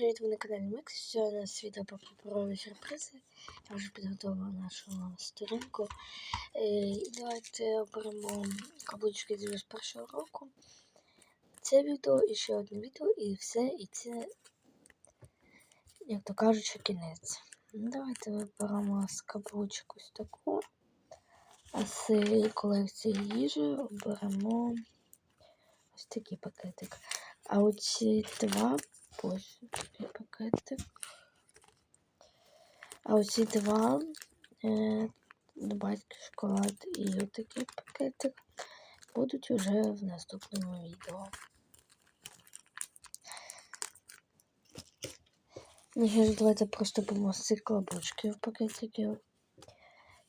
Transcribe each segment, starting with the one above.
привіт, ви на каналі Микс. Сьогодні у нас відео про паперові сюрпризи. Я вже підготувала нашу сторінку. Е, І давайте оберемо каблучки з 21 року. Це відео і ще одне відео, і все, і це, як то кажучи, кінець. Ну, Давайте виберемо з каблучок ось таку. А з колекції їжі оберемо ось такий пакетик. А оці два ось такий пакетик. А оці два е, батький шоколад і отакий пакетик будуть уже в наступному відео. Ще давайте просто цих каблучки в пакетики.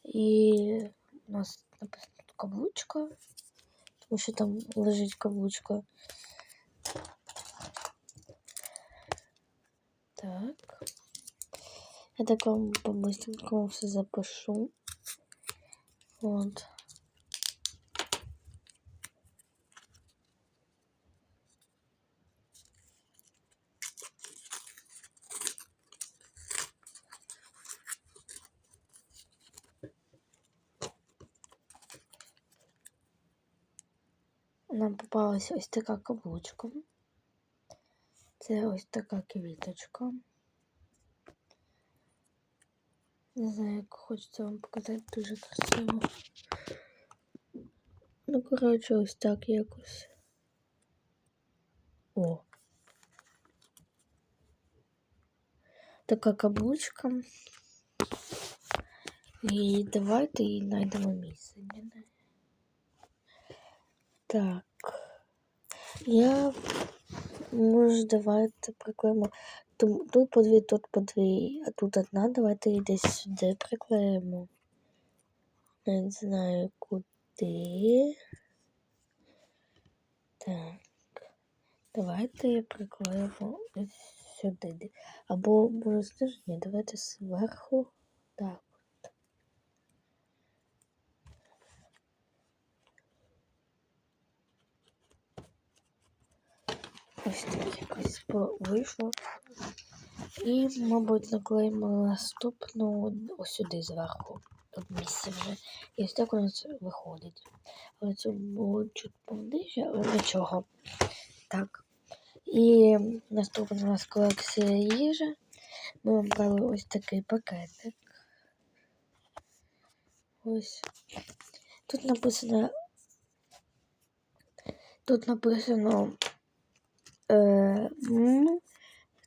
І у нас написано каблучка, тому що там лежить каблучка. Я так вам по-быстренькому все запишу. Вот. Нам попалась ось така каблучка. Це ось така квіточка. Не знаю, як хочеться вам показати дуже красиво. Ну, коротше, ось так якось. О. Така каблучка. І давайте їй знайдемо місце. для неї. Так. Я може давайте приклеїмо. Ту- Тут по дві, тут по дві, а тут одна. Давайте її десь сюди приклеїмо. Не знаю куди. Так. Давайте її приклеїмо сюди. Або може ні, давайте зверху. Так. Ось так якось вийшло. І, мабуть, наклеїмо наступну ось сюди зверху. Тут місце вже. І ось так у нас виходить. Але це було чуть повніше, але нічого. Так. І наступна у нас колекція їжі. Ми обрали ось такий пакетик. Ось. Тут написано. Тут написано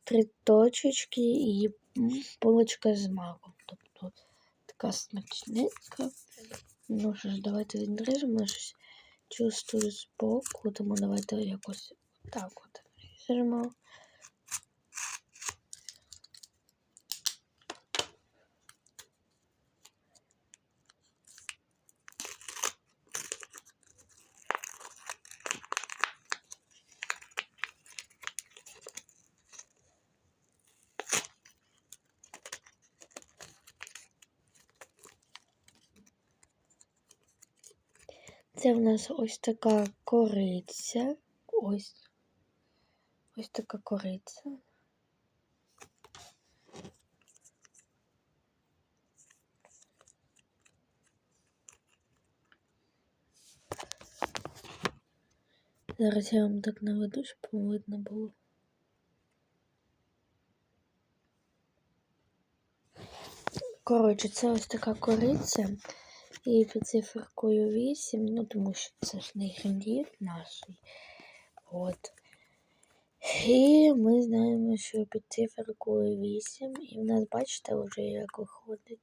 три точечки і полочка з маком. Тобто така смачненька. Ну що ж, давайте відріжемо. Я щось чувствую збоку, тому давайте якось так от ріжемо. Це в нас ось така кориця. Ось. Ось така кориця. Зараз я вам так наведу, щоб видно було. Коротше, це ось така кориця. І під циферкою 8, ну тому що це ж не інгредієнт наш. От. І ми знаємо, що під циферкою 8, і в нас, бачите, вже як виходить.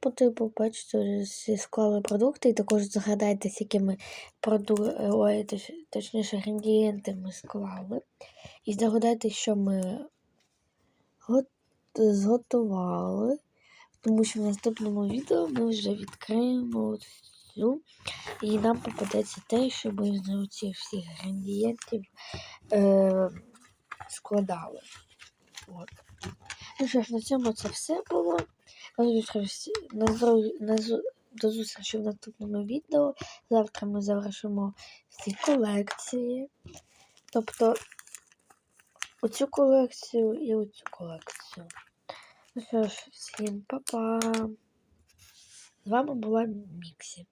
По бачите, вже всі склали продукти, і також згадайте, з якими проду... Ой, точ... точніше інгредієнти ми склали. І здогадайте, що ми го... зготували. Тому що в наступному відео ми вже відкриємо цю, і нам попадеться те, що ми з цих всіх інгредієнтів е, складали. От. Ну що ж, на цьому це все було. До зустрічі в наступному відео. Завтра ми завершимо всі колекції. Тобто оцю колекцію і оцю колекцію. Ну що ж, всім па-па. З вами була Міксі.